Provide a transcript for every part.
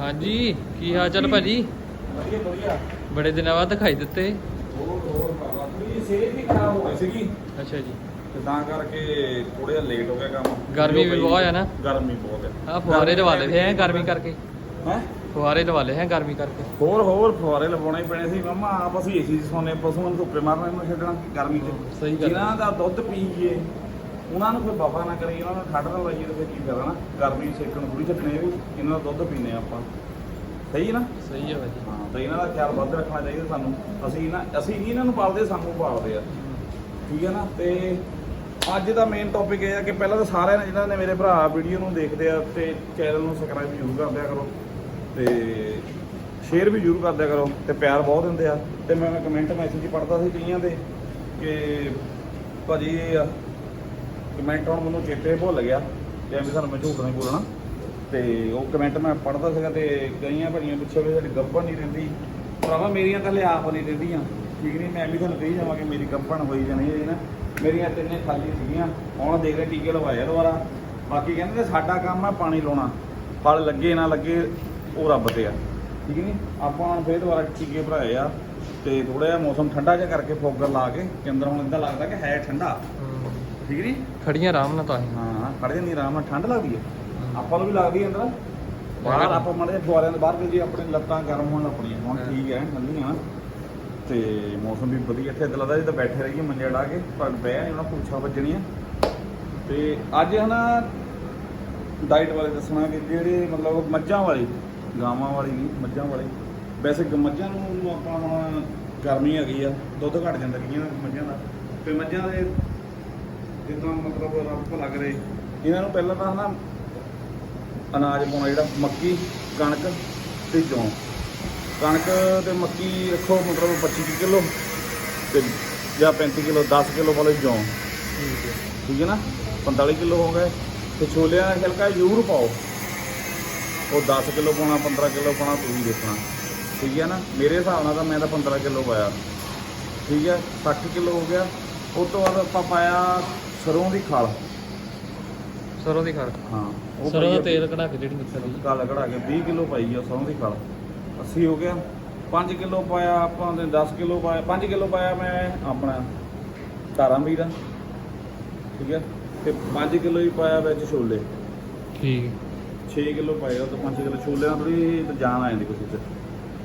ਹਾਂਜੀ ਕੀ ਹਾਲ ਚਾਲ ਭਾਜੀ? ਵਧੀਆ ਵਧੀਆ। ਬੜੇ ਦਿਨਾਂ ਬਾਅਦ ਦਿਖਾਈ ਦਿੱਤੇ। ਹੋਰ ਹੋਰ ਬਾਬਾ ਥੋੜੀ ਸਿਹਤ ਵੀ ਖਰਾਬ ਹੋ ਗਈ ਸੀਗੀ? ਅੱਛਾ ਜੀ। ਤੇ ਤਾਂ ਕਰਕੇ ਥੋੜਾ ਜਿਹਾ ਲੇਟ ਹੋ ਗਿਆ ਕੰਮ। ਗਰਮੀ ਵੀ ਬਹੁਤ ਹੈ ਨਾ। ਗਰਮੀ ਬਹੁਤ ਆ। ਫੁਹਾਰੇ ਲਵਾ ਲਏ ਹੈ ਗਰਮੀ ਕਰਕੇ। ਹੈ? ਫੁਹਾਰੇ ਲਵਾ ਲਏ ਹੈ ਗਰਮੀ ਕਰਕੇ। ਹੋਰ ਹੋਰ ਫੁਆਰੇ ਲਵਾਉਣੇ ਪੈਣੇ ਸੀ ਮਮਾ। ਆਪ ਅਸੀਂ ਏਸੀ 'ਚ ਸੌਂਦੇ ਪਸ਼ੂਆਂ ਨੂੰ ਧੁੱਪੇ ਮਾਰਨਾ ਇਹਨੂੰ ਛੱਡਣਾ ਗਰਮੀ 'ਚ। ਸਹੀ ਗੱਲ ਹੈ। ਜਿਨ੍ਹਾਂ ਦਾ ਦੁੱਧ ਪੀਈਏ ਉਹਨਾਂ ਨੂੰ ਕੋਈ ਵਫਾ ਨਾ ਕਰੀਏ ਉਹਨਾਂ ਨੂੰ ਠੰਡ ਨਾ ਲਾਈਏ ਤੇ ਫਿਰ ਕੀ ਫਾਇਦਾ ਨਾ ਗਰਮੀ ਸੇਕਣ ਥੋੜੀ ਇਹ ਵੀ ਇਹਨਾਂ ਦਾ ਦੁੱਧ ਪੀਨੇ ਆਪਾਂ। ਸਹੀ ਹੈ ਨਾ? ਸਹੀ ਹੈ ਭਾਜੀ ਹਾਂ ਤਾਂ ਇਹਨਾਂ ਦਾ ਖਿਆਲ ਵੱਧ ਰੱਖਣਾ ਚਾਹੀਦਾ ਸਾਨੂੰ। ਅਸੀਂ ਨਾ ਅਸੀਂ ਨਹੀਂ ਇਹਨਾਂ ਨੂੰ ਪਾਲਦੇ ਸਾਨੂੰ ਪਾਲਦੇ ਆ। ਠੀਕ ਹੈ ਨਾ? ਤੇ ਅੱਜ ਦਾ ਮੇਨ ਟੌਪਿਕ ਇਹ ਆ ਕਿ ਪਹਿਲਾਂ ਤਾਂ ਸਾਰਿਆਂ ਨੇ ਜਿਨ੍ਹਾਂ ਨੇ ਮੇਰੇ ਭਰਾ ਵੀਡੀਓ ਨੂੰ ਦੇਖਦੇ ਆ ਤੇ ਚੈਨਲ ਨੂੰ ਸਬਸਕ੍ਰਾਈਬ ਜ਼ਰੂਰ ਕਰ ਦਿਆ ਕਰੋ। ਤੇ ਸ਼ੇਅਰ ਵੀ ਜ਼ਰੂਰ ਕਰ ਦਿਆ ਕਰੋ ਤੇ ਪਿਆਰ ਬਹੁਤ ਦਿੰਦੇ ਆ। ਤੇ ਮੈਂ ਕਮੈਂਟ ਮੈਸੇਜ ਹੀ ਪੜ੍ਹਦਾ ਸੀ ਕਈਆਂ ਦੇ ਕਿ ਭਾਜੀ ਕਮੈਂਟ ਹੁਣ ਮੈਨੂੰ ਚੇਤੇ ਭੁੱਲ ਗਿਆ ਤੇ ਐਵੇਂ ਸਾਨੂੰ ਮੈਂ ਝੂਠ ਨਹੀਂ ਬੋਲਣਾ। ਤੇ ਉਹ ਕਮੈਂਟ ਮੈਂ ਪੜ੍ਹਦਾ ਸੀਗਾ ਤੇ ਕਈਆਂ ਭਰੀਆਂ ਪਿੱਛੇ ਵੀ ਸਾਡੀ ਗੱਭਣ ਨਹੀਂ ਰਹਿੰਦੀ। ਭਰਾਵਾ, ਮੇਰੀਆਂ ਤਾਂ ਆਪ ਨਹੀਂ ਰਹਿੰਦੀਆਂ। ਠੀਕ ਨਹੀਂ, ਮੈਂ ਵੀ ਤੁਹਾਨੂੰ ਕਹੀ ਜਾਵਾਂ ਕਿ ਮੇਰੀ ਗੱਭਣ ਹੋਈ ਜਾਂ ਨਹੀਂ ਹੋਈ ਨਾ। ਮੇਰੀਆਂ ਤਿੰਨੇ ਖਾਲੀ ਸੀਗੀਆਂ। ਹੁਣ ਦੇਖ ਰਹੇ ਟੀਕੇ ਲਵਾਏ ਆ ਦੁਬਾਰਾ। ਬਾਕੀ ਕਹਿੰਦੇ ਸਾਡਾ ਕੰਮ ਹੈ ਪਾਣੀ ਲਾਉਣਾ। ਫਲ ਲੱਗੇ ਨਾ ਲੱਗੇ, ਉਹ ਰੱਬ ਤੇ ਆ। ਠੀਕ ਨਹੀਂ, ਆਪਾਂ ਹੁਣ ਫੇਰ ਦੁਬਾਰਾ ਟੀਕੇ ਭਰਾਏ ਆ। ਤੇ ਥੋੜਾ ਜਿਹਾ ਮੌਸਮ ਠੰਡਾ ਜਿਹਾ ਕਰਕੇ ਫੋਗਰ ਲਾ ਕੇ, ਕਿ ਅੰਦਰ ਹੁਣ ਇਦਾਂ ਲੱਗਦਾ ਕਿ ਹੈ ਠੰਡਾ। ਠੀਕ ਨਹੀਂ ਖੜੀਆਂ ਆਰਾਮ ਨਾਲ ਤਾਂ ਹੀ। ਖੜ ਜਾਂਦੀ ਆਰਾਮ ਨਾਲ। ਠੰਡ ਲੱਗਦੀ ਹੈ। ਆਪਾਂ ਨੂੰ ਵੀ ਲੱਗਦੀ ਹੈ ਅੰਦਰ। ਬਾਹਰ ਆਪਾਂ ਮਾੜੇ ਫੁਆਰਿਆਂ ਦੇ ਬਾਹਰ ਗਏ ਜੀ ਆਪਣੀ ਲੱਤਾਂ ਗਰਮ ਹੋਣ ਆਪਣੀਆਂ ਹੁਣ ਠੀਕ ਹੈ ਠੰਡੀਆਂ। ਤੇ ਮੌਸਮ ਵੀ ਵਧੀਆ। ਇੱਥੇ ਇਦਾਂ ਲੱਗਦਾ ਜਿੱਦਾਂ ਬੈਠੇ ਰਹੀਏ ਮੰਜੇ ਢਾ ਕੇ। ਪਰ ਬਹਿ ਨਹੀਂ ਉਹਨਾਂ ਪੁੱਛਾਂ ਵੱਜਣੀਆਂ। ਤੇ ਅੱਜ ਹਨਾ ਡਾਈਟ ਬਾਰੇ ਦੱਸਣਾ ਕਿ ਜਿਹੜੇ ਮਤਲਬ ਮੱਝਾਂ ਵਾਲੀ ਗਾਵਾਂ ਵਾਲੀ ਨਹੀਂ ਮੱਝਾਂ ਵਾਲੀ। ਵੈਸੇ ਮੱਝਾਂ ਨੂੰ ਆਪਾਂ ਹੁਣ ਗਰਮੀ ਹੈਗੀ ਆ ਦੁੱਧ ਘਟ ਜਾਂਦਾ ਕਈਆਂ ਮੱਝਾਂ ਦਾ। ਤੇ ਮੱਝਾਂ ਦੇ ਜਿੱਦਾਂ ਮਤਲਬ ਰੱਬ ਲੱਗ ਰਹੇ ਇਹਨਾਂ ਨੂੰ ਪਹਿਲਾਂ ਤਾਂ ਹਨਾ ਅਨਾਜ ਪਾਉਣਾ ਜਿਹੜਾ ਮੱਕੀ ਕਣਕ ਤੇ ਜੌਂ। ਕਣਕ ਤੇ ਮੱਕੀ ਰੱਖੋ ਮਤਲਬ 25 ਕਿਲੋ ਤੇ ਜਾਂ 35 ਕਿਲੋ 10 ਕਿਲੋ ਵਾਲੇ ਜੌਂ। ਠੀਕ ਹੈ। ਠੀਕ ਹੈ ਨਾ? 45 ਕਿਲੋ ਹੋ ਗਏ। ਤੇ ਛੋਲਿਆਂ ਦਾ ਛਿਲਕਾ ਜ਼ਰੂਰ ਪਾਓ। ਉਹ 10 ਕਿਲੋ ਪਾਉਣਾ 15 ਕਿਲੋ ਪਾਉਣਾ ਤੁਸੀਂ ਦੇਖਣਾ। ਠੀਕ ਹੈ ਨਾ? ਮੇਰੇ ਹਿਸਾਬ ਨਾਲ ਤਾਂ ਮੈਂ ਤਾਂ 15 ਕਿਲੋ ਪਾਇਆ। ਠੀਕ ਹੈ? 60 ਕਿਲੋ ਹੋ ਗਿਆ। ਉਸ ਤੋਂ ਬਾਅਦ ਆਪਾਂ ਪਾਇਆ ਸਰੋਂ ਦੀ ਖਲ। ਸਰੋਂ ਦੀ ਖਰ ਹਾਂ ਉਹ ਸਰੋਂ ਦਾ ਤੇਲ ਕਢਾ ਕੇ ਜਿਹੜੀ ਨਿਕਲਦੀ ਕਾਲਾ ਕਢਾ ਕੇ 20 ਕਿਲੋ ਪਾਈ ਆ ਸਰੋਂ ਦੀ ਖਲ। 80 ਹੋ ਗਿਆ। 5 ਕਿਲੋ ਪਾਇਆ ਆਪਾਂ ਨੇ 10 ਕਿਲੋ ਪਾਇਆ। 5 ਕਿਲੋ ਪਾਇਆ ਮੈਂ ਆਪਣਾ ਧਾਰਾਂ ਵੀਰ ਠੀਕ ਹੈ? ਤੇ 5 ਕਿਲੋ ਹੀ ਪਾਇਆ ਵਿੱਚ ਛੋਲੇ। ਠੀਕ। 6 ਕਿਲੋ ਉਹ ਤਾਂ 5 ਕਿਲੋ। ਛੋਲਿਆਂ ਨਾਲ ਥੋੜੀ ਜਾਨ ਆ ਜਾਂਦੀ ਕੁਛ ਚ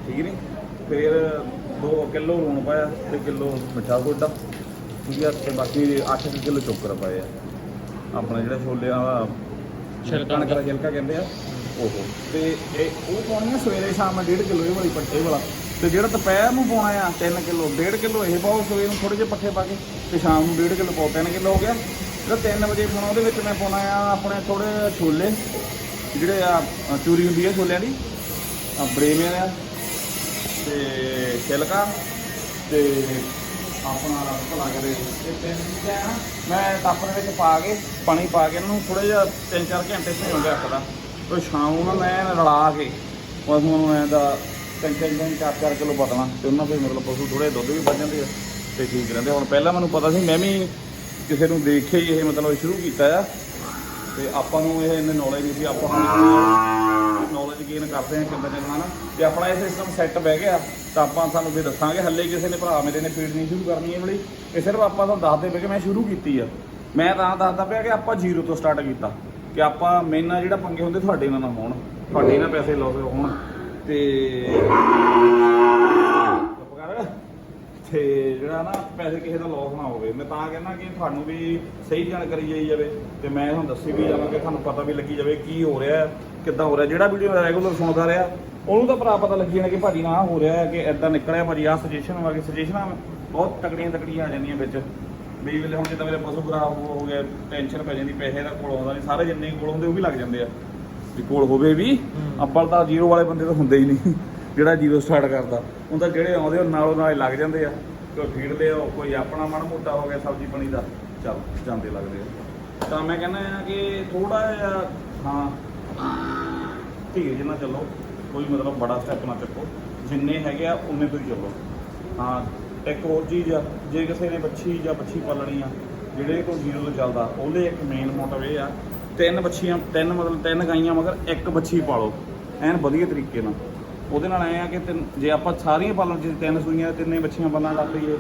ਠੀਕ ਨਹੀਂ ਫਿਰ 2 ਕਿਲੋ ਲੂਣ ਪਾਇਆ ਤੇ ਕਿਲੋ ਮਿੱਠਾ ਸੋਡਾ ਠੀਕ ਹੈ ਤੇ ਬਾਕੀ 8 ਕਿਲੋ ਚੋਕਰ ਪਾਏ ਆ। ਆਪਣਾ ਜਿਹੜਾ ਛੋਲਿਆਂ ਦਾ ਛਿਲਕਾ। ਕਣਕ ਦਾ ਛਿਲਕਾ ਕਹਿੰਦੇ ਆ ਉਹ। ਤੇ ਇਹ ਉਹ ਪਾਉਣੀ ਆ ਸਵੇਰੇ ਸ਼ਾਮ 1.5 ਕਿਲੋ ਇਹ ਵਾਲੀ ਪੱਠੇ ਵਾਲਾ। ਤੇ ਜਿਹੜਾ ਦੁਪਹਿਰ ਨੂੰ ਪਾਉਣਾ ਆ 3 ਕਿਲੋ 1.5 ਕਿਲੋ ਇਹ ਪਾਓ ਸਵੇਰ ਨੂੰ ਥੋੜੇ ਜਿਹੇ ਪੱਠੇ ਪਾ ਕੇ ਤੇ ਸ਼ਾਮ ਨੂੰ 1.5 ਕਿਲੋ ਪਾਓ 3 ਕਿਲੋ ਹੋ ਗਿਆ। ਜਿਹੜਾ 3 ਵਜੇ ਪਾਉਣਾ ਉਹਦੇ ਵਿੱਚ ਮੈਂ ਪਾਉਣਾ ਆ ਆਪਣੇ ਥੋੜੇ ਛੋਲੇ ਜਿਹੜੇ ਆ ਚੂਰੀ ਹੁੰਦੀ ਹੈ ਛੋਲਿਆਂ ਦੀ ਆ ਬਰੇਵੇਂ ਆ ਤੇ ਛਿਲਕਾ ਤੇ ਆਪਣਾ ਰੱਬ ਭਲਾ ਕਰੇ। ਇਹ ਮੈਂ ਟੱਪ ਵਿੱਚ ਪਾ ਕੇ, ਪਾਣੀ ਪਾ ਕੇ ਇਹਨੂੰ ਥੋੜਾ ਜਿਹਾ 3-4 ਘੰਟੇ ਭਿਉਂ ਕੇ ਰੱਖਦਾ ਤੇ ਸ਼ਾਮ ਨੂੰ ਮੈਂ ਰਲਾ ਕੇ, ਪਸ਼ੂਆਂ ਨੂੰ ਐਂ ਦਾ ਤਿੰਨ ਤਿੰਨ ਦਿਨ ਚਾਰ ਚਾਰ ਕਿਲੋ ਪਤਣਾ ਤੇ ਉਹਨਾਂ ਫਿਰ ਮਤਲਬ ਪਸ਼ੂ ਥੋੜੇ ਦੁੱਧ ਵੀ ਵੱਧ ਜਾਂਦੇ ਆ ਤੇ ਠੀਕ ਰਹਿੰਦੇ ਹੁਣ ਪਹਿਲਾਂ ਮੈਨੂੰ ਪਤਾ ਸੀ, ਮੈਂ ਵੀ ਕਿਸੇ ਨੂੰ ਦੇਖ ਕੇ ਹੀ ਇਹ ਮਤਲਬ ਸ਼ੁਰੂ ਕੀਤਾ ਆ। ਤੇ ਆਪਾਂ ਨੂੰ ਇਹ ਇੰਨੇ ਨੌਲੇਜ ਨਹੀਂ ਸੀ, ਆਪਾਂ ਨੂੰ ਨੌਲੇਜ ਗੇਨ ਕਰਦੇ ਹਾਂ ਕਿੰਨਾ ਚੰਗਾ ਨਾ ਤੇ ਆਪਣਾ ਇਹ ਸਿਸਟਮ ਸੈੱਟ ਬਹਿ ਗਿਆ। ਤਾਂ ਆਪਾਂ ਤੁਹਾਨੂੰ ਵੀ ਦੱਸਾਂਗੇ, ਹੱਲੇ ਕਿਸੇ ਨੇ ਭਰਾ ਮੇਰੇ ਨੇ ਫੀਡ ਨਹੀਂ ਸ਼ੁਰੂ ਕਰਨੀ ਇਹ ਵਾਲੀ। ਇਹ ਸਿਰਫ ਆਪਾਂ ਤੁਹਾਨੂੰ ਦੱਸਦੇ ਪਏ ਕਿ ਮੈਂ ਸ਼ੁਰੂ ਕੀਤੀ ਆ। ਮੈਂ ਤਾਂ ਦੱਸਦਾ ਪਿਆ ਕਿ ਆਪਾਂ ਜ਼ੀਰੋ ਤੋਂ ਸਟਾਰਟ ਕੀਤਾ। ਕਿ ਆਪਾਂ ਮੇਨਾ ਜਿਹੜਾ ਪੰਗੇ ਹੁੰਦੇ ਤੁਹਾਡੇ ਨਾਲ ਨਾ ਹੋਣ। ਤੁਹਾਡੇ ਨਾਲ ਪੈਸੇ ਲਾਉਂਦੇ ਹੋਣ। ਤੇ ਤੇ ਜਿਹੜਾ ਨਾ ਪੈਸੇ ਕਿਸੇ ਦਾ ਲਾਸ ਨਾ ਹੋਵੇ। ਮੈਂ ਤਾਂ ਕਹਿੰਦਾ ਕਿ ਤੁਹਾਨੂੰ ਵੀ ਸਹੀ ਜਾਣਕਾਰੀ ਜਾਈ ਜਾਵੇ। ਤੇ ਮੈਂ ਤੁਹਾਨੂੰ ਦੱਸੀ ਵੀ ਜਾਵਾਂ ਕਿ ਤੁਹਾਨੂੰ ਪਤਾ ਵੀ ਲੱਗੀ ਜਾਵੇ ਕੀ ਹੋ ਰਿਹਾ, ਕਿੱਦਾਂ ਹੋ ਰਿਹਾ। ਜਿਹੜਾ ਵੀਡੀਓ ਰੈਗੂਲਰ ਸੁਣਦਾ ਰਿਹਾ ਉਹਨੂੰ ਤਾਂ ਭਰਾ ਪਤਾ ਲੱਗੀ ਜਾਣਾ ਕਿ ਭਾਜੀ ਨਾ ਹੋ ਰਿਹਾ ਹੈ ਕਿ ਐਦਾਂ ਨਿਕਲਿਆ ਭਾਜੀ। ਆਹ ਸੁਜੈਸ਼ਨ ਵਾ ਕਿ ਸੁਜੈਸ਼ਨਾਂ ਬਹੁਤ ਤਕੜੀਆਂ ਤਕੜੀਆਂ ਆ ਜਾਂਦੀਆਂ ਵਿੱਚ। ਵੀ ਵੇਲੇ ਹੁਣ ਜਿੱਦਾਂ ਮੇਰੇ ਪਸ਼ੂ ਖਰਾਬ ਹੋ ਗਏ ਟੈਨਸ਼ਨ ਪੈ ਜਾਂਦੀ ਪੈਸੇ ਦਾ ਕੋਲ ਆਉਂਦਾ ਨਹੀਂ ਸਾਰੇ ਜਿੰਨੇ ਕੋਲ ਹੁੰਦੇ ਉਹ ਵੀ ਲੱਗ ਜਾਂਦੇ ਆ। ਵੀ ਕੋਲ ਹੋਵੇ ਵੀ। ਅੱਬਲ ਤਾਂ ਜ਼ੀਰੋ ਵਾਲੇ ਬੰਦੇ ਤਾਂ ਹੁੰਦੇ ਹੀ ਨਹੀਂ ਜਿਹੜਾ ਜ਼ੀਰੋ ਸਟਾਰਟ ਕਰਦਾ। ਉਹ ਤਾਂ ਜਿਹੜੇ ਆਉਂਦੇ ਉਹ ਨਾਲੋਂ ਨਾਲ ਲੱਗ ਜਾਂਦੇ ਆ। ਕੋਈ ਫੀਡ ਲਿਓ ਕੋਈ ਆਪਣਾ ਮਨ ਮੋਟਾ ਹੋ ਗਿਆ ਸਬਜ਼ੀ ਪਾਣੀ ਦਾ ਚੱਲ ਜਾਂਦੇ ਲੱਗਦੇ ਆ। ਤਾਂ ਮੈਂ ਕਹਿੰਦਾ ਆ ਕਿ ਥੋੜਾ ਜਿਹਾ ਹਾਂ ਧੀਰੇ ਜਿਹਾ ਚੱਲੋ। ਕੋਈ ਮਤਲਬ ਬੜਾ ਸਟੈਪ ਨਾ ਚੱਕੋ। ਜਿੰਨੇ ਹੈਗੇ ਆ ਉਨੇ ਤੋਂ ਹੀ ਚੱਲੋ। ਹਾਂ ਇੱਕ ਹੋਰ ਚੀਜ਼ ਆ ਜੇ ਕਿਸੇ ਨੇ ਬੱਚੀ ਜਾਂ ਬੱਚੀ ਪਾਲਣੀ ਆ, ਜਿਹੜੇ ਤੋਂ ਜ਼ੀਰੋ ਤੋਂ ਚੱਲਦਾ, ਉਹਦੇ ਇੱਕ ਮੇਨ ਮੋਟਿਵ ਇਹ ਆ, ਤਿੰਨ ਬੱਚੀਆਂ ਤਿੰਨ ਮਤਲਬ ਤਿੰਨ ਗਾਈਆਂ ਮਗਰ ਇੱਕ ਬੱਚੀ ਪਾਲੋ। ਐਨ ਵਧੀਆ ਤਰੀਕੇ ਨਾਲ। ਉਹਦੇ ਨਾਲ ਐ ਆ ਕਿ ਤਿੰਨ- ਜੇ ਆਪਾਂ ਸਾਰੀਆਂ ਪਾਲਣ ਜੇ ਤਿੰਨ ਸੂਈਆਂ, ਤਿੰਨੇ ਬੱਚੀਆਂ ਪਾਲਣ ਲੱਗ ਲਈਏ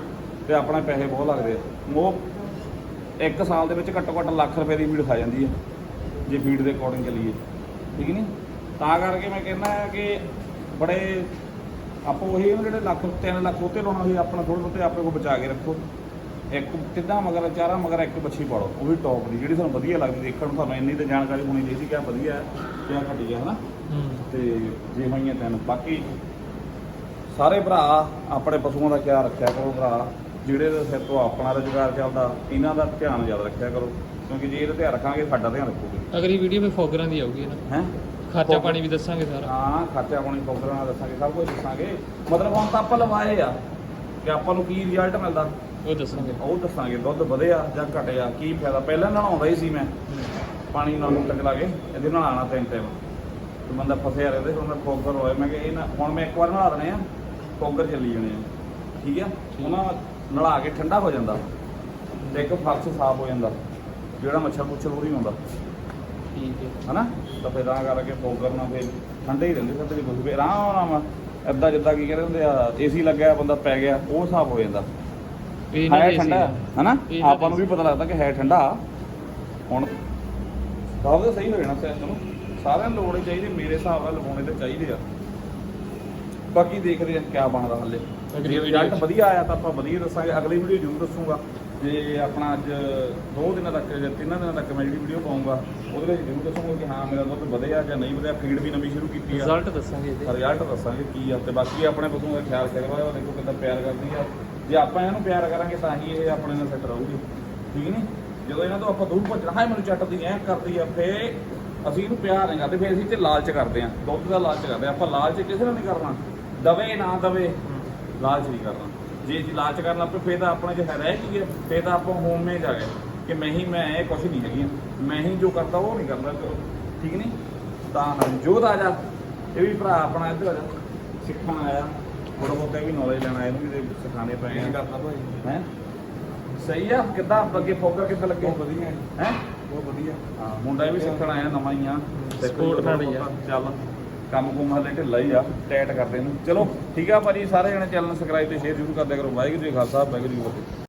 ਤੇ ਆਪਣੇ ਪੈਸੇ ਬਹੁਤ ਲੱਗਦੇ ਆ। ਉਹ ਇੱਕ ਸਾਲ ਦੇ ਵਿੱਚ ਘੱਟੋ ਘੱਟ ਲੱਖ ਰੁਪਏ ਦੀ ਫੀਡ ਖਾ ਜਾਂਦੀ ਹੈ ਜੇ ਫੀਡ ਦੇ ਅਕੋਰਡਿੰਗ ਚੱਲੀਏ। ਠੀਕ ਨਹੀਂ ਤਾਂ ਕਰਕੇ ਮੈਂ ਕਹਿੰਦਾ ਆ ਕਿ ਬੜੇ ਆਪਾਂ ਉਹੀ ਆ ਨਾ ਜਿਹੜੇ ਲੱਖ 3 ਲੱਖ ਉੱਤੇ ਲਾਉਣਾ ਸੀ ਆਪਣਾ ਥੋੜੇ ਬਹੁਤੇ ਆਪਣੇ ਕੋਲ ਬਚਾ ਕੇ ਰੱਖੋ। ਇੱਕ ਕਿੱਦਾਂ ਮਗਰ ਚਾਰਾਂ ਮਗਰ ਇੱਕ ਬੱਚੀ ਪਾਲੋ ਉਹ ਵੀ ਟੌਪ ਦੀ ਜਿਹੜੀ ਤੁਹਾਨੂੰ ਵਧੀਆ ਲੱਗਦੀ ਦੇਖਣ ਨੂੰ ਤੁਹਾਨੂੰ ਇੰਨੀ ਤਾਂ ਜਾਣਕਾਰੀ ਹੋਣੀ ਚਾਹੀਦੀ ਕਿ ਆ ਵਧੀਆ ਹੈ ਕਿਆ ਘਟੀ ਹੈ ਹਨਾ? ਹੂੰ। ਤੇ ਜੇ ਹੋਈਆਂ ਤਿੰਨ ਬਾਕੀ ਸਾਰੇ ਭਰਾ ਆਪਣੇ ਪਸ਼ੂਆਂ ਦਾ ਖਿਆਲ ਰੱਖਿਆ ਕਰੋ ਭਰਾ ਜਿਹੜੇ ਦੇ ਸਿਰ ਤੋਂ ਆਪਣਾ ਰੁਜ਼ਗਾਰ ਚੱਲਦਾ ਇਹਨਾਂ ਦਾ ਧਿਆਨ ਜ਼ਿਆਦਾ ਰੱਖਿਆ ਕਰੋ ਕਿਉਂਕਿ ਜੇ ਇਹਦਾ ਧਿਆਨ ਰੱਖਾਂਗੇ ਸਾਡਾ ਧਿਆਨ ਰੱਖੋਗੇ। ਅਗਲੀ ਵੀਡੀਓ ਵਿੱਚ ਫੋਗਰਾਂ ਦੀ ਆਊਗੀ ਨਾ ਹੈ? ਖਰਚਾ ਪਾਣੀ ਵੀ ਦੱਸਾਂਗੇ ਸਾਰਾ। ਹਾਂ ਖਰਚਾ ਪਾਣੀ ਫੋਕਰਾਂ ਨਾਲ ਦੱਸਾਂਗੇ ਸਭ ਕੁਝ ਦੱਸਾਂਗੇ। ਮਤਲਬ ਹੁਣ ਤਾਂ ਆਪਾਂ ਲਵਾਏ ਆ ਕਿ ਆਪਾਂ ਨੂੰ ਕੀ ਰਿਜ਼ਲਟ ਮਿਲਦਾ? ਉਹ ਦੱਸਾਂਗੇ। ਉਹ ਦੱਸਾਂਗੇ ਦੁੱਧ ਵਧਿਆ ਜਾਂ ਘਟਿਆ ਕੀ ਫਾਇਦਾ? ਪਹਿਲਾਂ ਨਹਾਉਂਦਾ ਹੀ ਸੀ ਮੈਂ। ਪਾਣੀ ਨਾਲ ਮੁੱਟਕ ਲਾ ਕੇ ਇਹਦੇ ਨਾਲ ਆਣਾ ਤਿੰਨ ਟਾਈਮ ਤੇ ਬੰਦਾ ਫਸਿਆ ਰਹਿੰਦਾ ਹੁਣ ਮੈਂ ਫੋਕਰ ਹੋਇਆ ਮੈਂ ਕਿ ਇਹ ਨਾ ਹੁਣ ਮੈਂ ਇੱਕ ਵਾਰ ਨਹਾ ਦਣੇ ਆ ਫੋਕਰ ਚੱਲੀ ਜਾਣੇ ਆ। ਠੀਕ ਆ? ਉਹਨਾਂ ਨਾਲ ਕੇ ਠੰਡਾ ਹੋ ਜਾਂਦਾ। ਤੇ ਇੱਕ ਫਰਸ਼ ਸਾਫ਼ ਹੋ ਜਾਂਦਾ ਜਿਹੜਾ ਮੱਛਰ ਮੁੱਛਰ ਉਹ ਨਹੀਂ ਆਉਂਦਾ ਠੀਕ ਹੈ ਹਨਾ? ਤਾਂ ਫਿਰ ਤਾਂ ਕਰਕੇ ਫੋਕਰ ਨਾਲ ਫਿਰ ਠੰਡੇ ਹੀ ਰਹਿੰਦੇ ਦੀ ਕੁਝ ਵੀ ਆਰਾਮ ਨਾਲ ਏਦਾਂ ਜਿੱਦਾਂ ਕੀ ਕਹਿੰਦੇ ਹੁੰਦੇ ਆ ਏਸੀ ਲੱਗਿਆ ਬੰਦਾ ਪੈ ਗਿਆ ਉਹ ਹਿਸਾਬ ਹੋ ਜਾਂਦਾ। ਇਹ ਇਹਨਾਂ ਹੈ ਦੇ ਠੰਡਾ। ਹਨਾ? ਆਪਾਂ ਨੂੰ ਵੀ ਪਤਾ ਲੱਗਦਾ ਕਿ ਹੈ ਠੰਡਾ। ਹੁਣ ਸਭ ਤੋਂ ਸਹੀ ਹੋ ਜਾਣਾ ਸਿਸਟਮ ਸਾਰਿਆਂ ਨੂੰ ਲੋੜ ਹੀ ਚਾਹੀਦੀ ਮੇਰੇ ਹਿਸਾਬ ਨਾਲ ਲਵਾਉਣੇ ਤੇ ਚਾਹੀਦੇ ਆ। ਬਾਕੀ ਦੇਖਦੇ ਆ ਕਿਆ ਬਣਦਾ ਹੱਲੇ। ਰਿਜ਼ਲਟ। ਵਧੀਆ ਆਇਆ ਤਾਂ ਆਪਾਂ ਵਧੀਆ ਦੱਸਾਂਗੇ ਅਗਲੀ ਵੀਡੀਓ ਜ਼ਰੂਰ ਦੱਸੂਗਾ। ਜੇ ਆਪਣਾ ਅੱਜ ਦੋ ਦਿਨਾਂ ਤੱਕ ਜਾਂ ਤਿੰਨਾਂ ਦਿਨਾਂ ਤੱਕ ਮੈਂ ਜਿਹੜੀ ਵੀਡੀਓ ਪਾਉਂਗਾ ਉਹਦੇ ਵਿੱਚ ਜ਼ਰੂਰ ਦੱਸੂਗਾ ਕਿ ਹਾਂ ਮੇਰਾ ਦੁੱਧ ਵਧਿਆ ਜਾਂ ਨਹੀਂ ਵਧਿਆ ਫੀਡ ਵੀ ਨਵੀਂ ਸ਼ੁਰੂ ਕੀਤੀ ਆ। ਰਿਜ਼ਲਟ ਦੱਸਾਂਗੇ ਇਹਦੇ। ਰਿਜ਼ਲਟ ਦੱਸਾਂਗੇ ਕੀ ਆ ਤੇ ਬਾਕੀ ਆਪਣੇ ਪਸ਼ੂਆਂ ਦਾ ਖਿਆਲ ਕਰਵਾ ਦੇਖੋ ਕਿੰਨਾ ਪਿਆਰ ਕਰਦੀ ਆ। ਜੇ ਆਪਾਂ ਇਹਨੂੰ ਪਿਆਰ ਕਰਾਂਗੇ ਤਾਂ ਹੀ ਇਹ ਆਪਣੇ ਨਾਲ ਸੈੱਟ ਰਹੂਗੀ। ਠੀਕ ਨਹੀਂ ਜਦੋਂ ਇਹਨਾਂ ਤੋਂ ਆਪਾਂ ਦੂਰ ਭੱਜਣਾ ਹਾਂ ਮੈਨੂੰ ਚੱਟਦੀ ਐ ਕਰਦੀ ਆ ਫੇ ਅਸੀਂ ਇਹਨੂੰ ਪਿਆਰ ਨਹੀਂ ਕਰਦੇ ਫੇ ਅਸੀਂ ਤੇ ਲਾਲਚ ਕਰਦੇ ਆ। ਦੁੱਧ ਦਾ ਲਾਲਚ ਕਰਦੇ ਆ। ਆਪਾਂ ਲਾਲਚ ਕਿਸੇ ਨਾਲ ਨਹੀਂ ਕਰਨਾ। ਦਵੇ ਨਾ ਦਵੇ ਲਾਲਚ ਨਹੀਂ ਕਰਨਾ। ਜੇ ਅਸੀਂ ਲਾਲਚ ਕਰਨ ਲੱਗ ਪਏ ਫੇ ਤਾਂ ਆਪਣੇ ਹੈ ਰਹਿ ਕੀ ਹੈ? ਫੇ ਤਾਂ ਆਪਾਂ ਹੋਮੇ ਜਾ ਗਏ ਕਿ ਮੈਂ ਹੀ ਮੈਂ ਇਹ ਕੁਛ ਨਹੀਂ ਹੈਗੀ ਮੈਂ ਹੀ ਜੋ ਕਰਦਾ ਉਹ ਨਹੀਂ ਕਰਦਾ ਚਲੋ ਠੀਕ ਨਹੀਂ? ਤਾਂ ਜੋਤ ਆ ਜਾ। ਇਹ ਵੀ ਭਰਾ ਆਪਣਾ ਇੱਧਰ ਆ ਜਾ। ਸਿੱਖਣ ਆਇਆ। ਥੋੜਾ ਬਹੁਤਾ ਵੀ ਨੌਲੇਜ ਲੈਣਾ ਇਹਨੂੰ ਵੀ ਸਿਖਾਣੇ ਪਏ ਆ। ਕਰਦਾ ਭਾਈ? ਹੈ? ਸਹੀ ਆ ਕਿੱਦਾਂ? ਅੱਗੇ ਫੋਕਰ ਕਿੱਦਾਂ ਲੱਗੇ? ਵਧੀਆ। ਹੈ? ਹੈ ਬਹੁਤ ਵਧੀਆ। ਹਾਂ ਮੁੰਡਾ ਵੀ ਸਿੱਖਣ ਆਇਆ ਨਵਾਂ ਹੀ ਆ। Support ਨਾਲ ਹੀ ਆ। ਚੱਲ। ਕੰਮ ਕੁਮ ਹਲੇ ਢਿੱਲਾ ਹੀ ਆ ਟਾਈਟ ਕਰਦੇ ਨੂੰ। ਚਲੋ, ਠੀਕ ਆ ਭਾਜੀ, ਸਾਰੇ ਜਣੇ ਚੈਨਲ ਸਬਸਕ੍ਰਾਈਬ ਤੇ ਸ਼ੇਅਰ ਜ਼ਰੂਰ ਕਰਦੇ ਕਰੋ। ਵਾਹਿਗੁਰੂ ਜੀ ਖਾਲਸਾ, ਵਾਹਿਗੁਰੂ ਜੀ ਕੀ ਫਤਿਹ।